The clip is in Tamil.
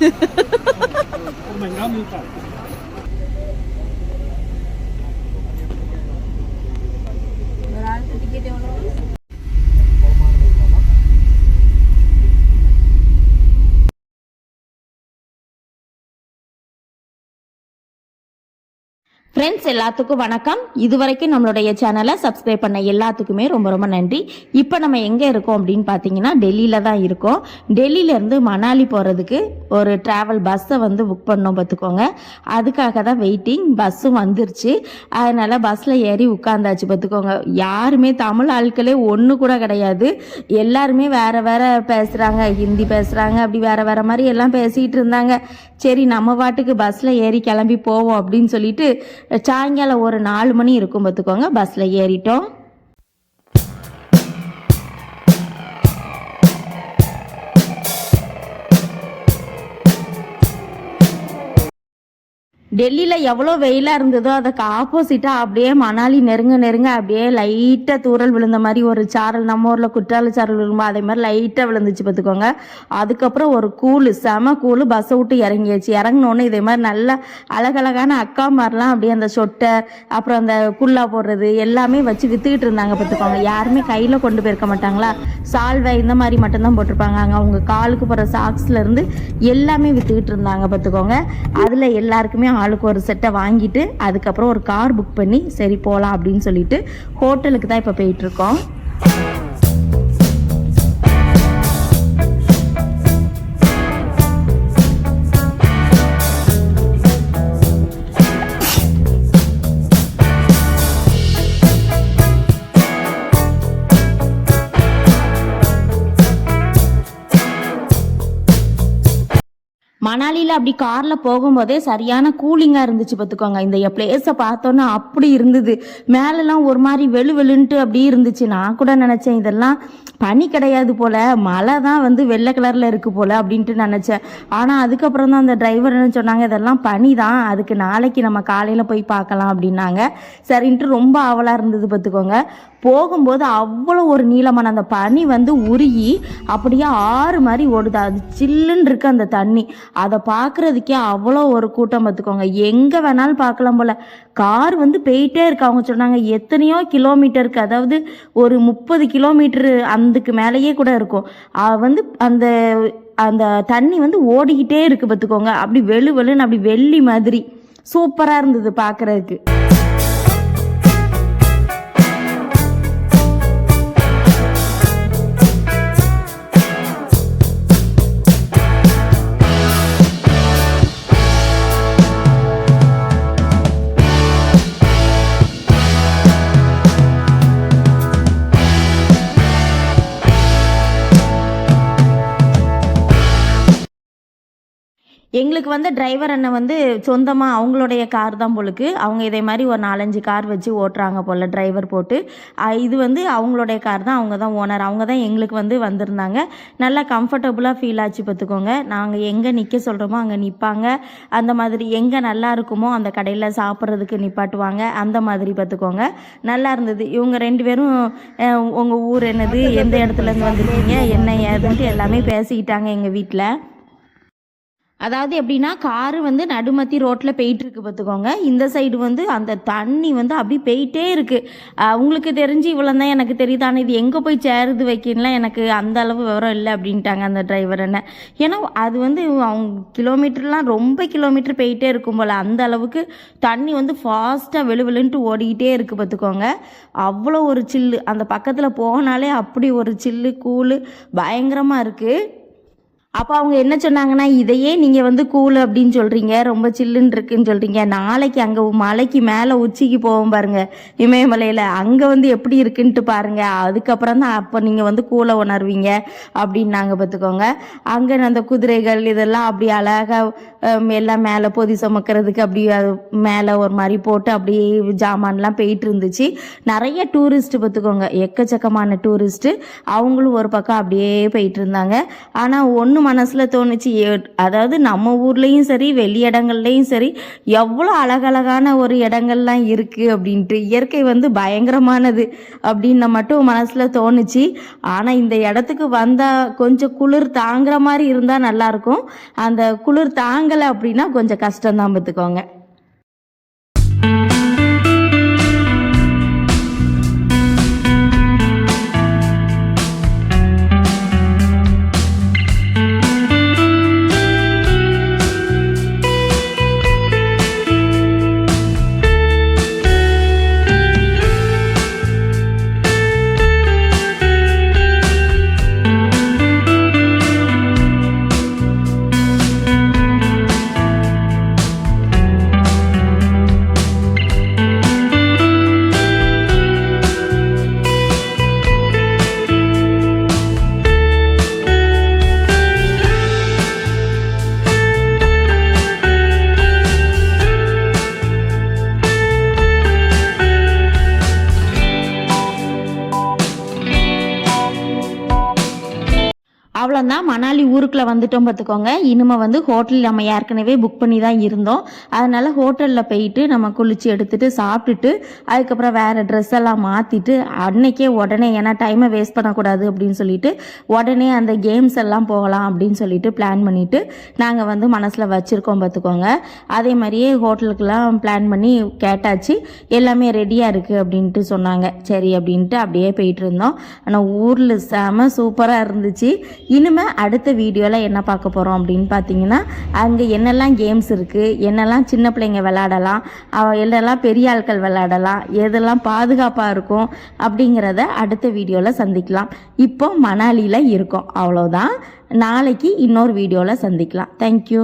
我们刚没哈哈哈哈哈我们刚 ஃப்ரெண்ட்ஸ் எல்லாத்துக்கும் வணக்கம். இதுவரைக்கும் நம்மளுடைய சேனலை சப்ஸ்கிரைப் பண்ண எல்லாத்துக்குமே ரொம்ப ரொம்ப நன்றி. இப்போ நம்ம எங்கே இருக்கோம் அப்படின்னு பார்த்தீங்கன்னா டெல்லியில் தான் இருக்கோம். டெல்லியிலேருந்து மணாலி போகிறதுக்கு ஒரு ட்ராவல் பஸ்ஸை வந்து புக் பண்ணோம் பார்த்துக்கோங்க அதுக்காக தான் வெயிட்டிங் பஸ்ஸும் வந்துருச்சு. அதனால் பஸ்ஸில் ஏறி உட்காந்தாச்சு பார்த்துக்கோங்க யாருமே தமிழ் ஆட்களே ஒன்று கூட கிடையாது. எல்லாருமே வேறு வேற பேசுகிறாங்க ஹிந்தி பேசுகிறாங்க அப்படி வேறு வேறு மாதிரி எல்லாம் பேசிகிட்டு இருந்தாங்க. சரி நம்ம பாட்டுக்கு பஸ்ஸில் ஏறி கிளம்பி போவோம் அப்படின்னு சொல்லிட்டு சாயங்காலம் ஒரு நாலு மணி இருக்கும் பார்த்துக்கோங்க. பஸ்ஸில் ஏறிட்டோம். டெல்லியில் எவ்வளோ வெயிலாக இருந்ததோ அதுக்கு ஆப்போசிட்டாக அப்படியே மணாலி நெருங்க நெருங்க அப்படியே லைட்டாக தூறல் விழுந்த மாதிரி ஒரு சாரல் நம்ம ஊரில் குற்றால சாரல் விழும்போ அதே மாதிரி லைட்டாக விழுந்துச்சு பார்த்துக்கோங்க. அதுக்கப்புறம் ஒரு கூழு செம கூழு பஸ்ஸை விட்டு இறங்கியாச்சு. இறங்கினோடனே இதே மாதிரி நல்லா அழகழகான அக்கா மாதிரிலாம் அப்படியே அந்த சொட்டை அப்புறம் அந்த குல்லா போடுறது எல்லாமே வச்சு விற்றுக்கிட்டு இருந்தாங்க பார்த்துக்கோங்க. யாருமே கையில் கொண்டு போயிருக்க மாட்டாங்களா? சால்வை இந்த மாதிரி மட்டும்தான் போட்டிருப்பாங்க. அங்கே அவங்க காலுக்கு போகிற சாக்ஸ்லேருந்து எல்லாமே விற்றுக்கிட்டு இருந்தாங்க பார்த்துக்கோங்க. அதில் எல்லாருக்குமே ஆளுக்கு ஒரு செட்டை வாங்கிட்டு அதுக்கப்புறம் ஒரு கார் புக் பண்ணி சரி போகலாம் அப்படின்னு சொல்லிட்டு ஹோட்டலுக்கு தான் இப்போ போயிட்டுருக்கோம் மணாலியில் அப்படி காரில் போகும்போதே சரியான கூலிங்காக இருந்துச்சு பார்த்துக்கோங்க. இந்த பிளேஸை பார்த்தோன்னா அப்படி இருந்தது. மேலெலாம் ஒரு மாதிரி வெளு வெளுன்ட்டு அப்படி இருந்துச்சு. நான் கூட நினச்சேன் இதெல்லாம் பனி கிடையாது போல மழை தான் வந்து வெள்ளை கலரில் இருக்குது போல அப்படின்ட்டு நினச்சேன். ஆனால் அதுக்கப்புறம் தான் அந்த டிரைவர் என்ன சொன்னாங்க இதெல்லாம் பனி தான். அதுக்கு நாளைக்கு நம்ம காலையில் போய் பார்க்கலாம் அப்படின்னாங்க. சரின்ட்டு ரொம்ப ஆவலாக இருந்தது பார்த்துக்கோங்க. போகும்போது அவ்வளோ ஒரு நீளமான அந்த பனி வந்து உருகி அப்படியே ஆறு மாதிரி ஓடுது. அது சில்லுன்னு இருக்கு அந்த தண்ணி. அதை பார்க்குறதுக்கே அவ்வளோ ஒரு கூட்டம் பார்த்துக்கோங்க எங்கே வேணாலும் பார்க்கலாம் போல். கார் வந்து போயிட்டே இருக்கு. அவங்க சொன்னாங்க எத்தனையோ கிலோமீட்டருக்கு அதாவது ஒரு முப்பது கிலோமீட்டரு அதுக்கு மேலேயே கூட இருக்கும். அது வந்து அந்த அந்த தண்ணி வந்து ஓடிக்கிட்டே இருக்கு பார்த்துக்கோங்க அப்படி வெளு வெளுன்னு அப்படி வெள்ளி மாதிரி. சூப்பராக இருந்தது பார்க்குறதுக்கு எங்களுக்கு வந்து டிரைவர் அண்ணன் வந்து சொந்தமாக அவங்களுடைய கார் தான் போலுக்கு. அவங்க இதே மாதிரி ஒரு நாலஞ்சு கார் வச்சு ஓட்டுறாங்க போல் டிரைவர் போட்டு. இது வந்து அவங்களுடைய கார் தான் அவங்க தான் ஓனர் அவங்க தான் எங்களுக்கு வந்து வந்திருந்தாங்க. நல்லா கம்ஃபர்டபுளாக ஃபீல் ஆச்சு பார்த்துக்கோங்க. நாங்கள் எங்கே நிற்க சொல்கிறோமோ அங்கே நிற்பாங்க அந்த மாதிரி எங்கே நல்லா இருக்குமோ அந்த கடையில் சாப்பிட்றதுக்கு நிப்பாட்டுவாங்க. அந்த மாதிரி பார்த்துக்கோங்க. நல்லா இருந்தது. இவங்க ரெண்டு பேரும் உங்கள் ஊர் என்னது எந்த இடத்துலேருந்து வந்திருக்கீங்க என்ன ஏதுன்ட்டு எல்லாமே பேசிக்கிட்டாங்க எங்கள் வீட்டில் அதாவது எப்படின்னா காரு வந்து நடுமத்தி ரோட்டில் போயிட்டு இருக்கு பார்த்துக்கோங்க. இந்த சைடு வந்து அந்த தண்ணி வந்து அப்படி போயிட்டே இருக்கு. உங்களுக்கு தெரிஞ்சு இவ்வளோ தான் எனக்கு தெரியுது ஆனால் இது எங்கே போய் சேருது வைக்கணும்லாம் எனக்கு அந்த அளவு விவரம் இல்லை அப்படின்ட்டாங்க அந்த டிரைவர் என்ன. ஏன்னா அது வந்து அவங்க கிலோமீட்டர்லாம் ரொம்ப கிலோமீட்டர் போயிட்டே இருக்கும் போல். அந்த அளவுக்கு தண்ணி வந்து ஃபாஸ்ட்டாக வெளுவெளுன்ட்டு ஓடிக்கிட்டே இருக்குது பார்த்துக்கோங்க. அவ்வளோ ஒரு சில்லு அந்த பக்கத்தில் போனாலே அப்படி ஒரு சில்லு கூழு பயங்கரமாக இருக்குது அப்போ அவங்க என்ன சொன்னாங்கன்னா இதையே நீங்கள் வந்து கூல் அப்படின்னு சொல்கிறீங்க ரொம்ப சில்லுன்னு இருக்குன்னு சொல்கிறீங்க நாளைக்கு அங்கே மலைக்கு மேலே உச்சிக்கு போவோம் பாருங்கள் இமயமலையில். அங்கே வந்து எப்படி இருக்குன்ட்டு பாருங்கள் அதுக்கப்புறம் தான் அப்போ நீங்கள் வந்து கூலை உணர்வீங்க அப்படின்னாங்க பார்த்துக்கோங்க அங்கே அந்த குதிரைகள் இதெல்லாம் அப்படி அழகாக எல்லாம் மேலே பொதி சுமக்கிறதுக்கு அப்படி மேலே ஒரு மாதிரி போட்டு அப்படியே ஜாமான்லாம் போயிட்டு இருந்துச்சு. நிறைய டூரிஸ்ட்டு பார்த்துக்கோங்க எக்கச்சக்கமான டூரிஸ்ட்டு அவங்களும் ஒரு பக்கம் அப்படியே போயிட்டு இருந்தாங்க. ஆனால் ஒன்று ஒன்று மனசில் தோணுச்சு. அதாவது நம்ம ஊர்லேயும் சரி வெளி இடங்கள்லையும் சரி எவ்வளோ அழகழகான ஒரு இடங்கள்லாம் இருக்குது அப்படின்ட்டு இயற்கை வந்து பயங்கரமானது அப்படின்னு மட்டும் மனசில் தோணுச்சு. ஆனால் இந்த இடத்துக்கு வந்தால் கொஞ்சம் குளிர் தாங்குற மாதிரி இருந்தால் நல்லாயிருக்கும் அந்த குளிர் தாங்கலை அப்படின்னா கொஞ்சம் கஷ்டம்தான் பார்த்துக்கோங்க அவ்வளோதான் மணாலி ஊருக்குள்ளே வந்துட்டோம் பார்த்துக்கோங்க. இனிமே வந்து ஹோட்டல் நம்ம ஏற்கனவே புக் பண்ணி தான் இருந்தோம். அதனால் ஹோட்டலில் போயிட்டு நம்ம குளிச்சு எடுத்துகிட்டு சாப்பிட்டுட்டு அதுக்கப்புறம் வேறு ட்ரெஸ் எல்லாம் மாற்றிட்டு அன்னைக்கே உடனே ஏன்னா டைமை வேஸ்ட் பண்ணக்கூடாது அப்படின்னு சொல்லிட்டு உடனே அந்த கேம்ஸ் எல்லாம் போகலாம் அப்படின்னு சொல்லிட்டு பிளான் பண்ணிவிட்டு நாங்கள் வந்து மனசில் வச்சுருக்கோம் பார்த்துக்கோங்க. அதே மாதிரியே ஹோட்டலுக்கெல்லாம் பிளான் பண்ணி கேட்டாச்சு. எல்லாமே ரெடியாக இருக்குது அப்படின்ட்டு சொன்னாங்க. சரி அப்படின்ட்டு அப்படியே போயிட்டு இருந்தோம். ஆனால் ஊரில் செம சூப்பராக இருந்துச்சு. இனிமேல் அடுத்த வீடியோவில் என்ன பார்க்க போகிறோம் அப்படின்னு பார்த்தீங்கன்னா அங்கே என்னெல்லாம் கேம்ஸ் இருக்குது என்னெல்லாம் சின்ன பிள்ளைங்க விளாடலாம் என்னெல்லாம் பெரிய ஆட்கள் விளாடலாம் எதெல்லாம் பாதுகாப்பாக இருக்கும் அப்படிங்கிறத அடுத்த வீடியோவில் சந்திக்கலாம். இப்போ மணாலியில் இருக்கோம். அவ்வளோதான் நாளைக்கு இன்னொரு வீடியோவில் சந்திக்கலாம். தேங்க்யூ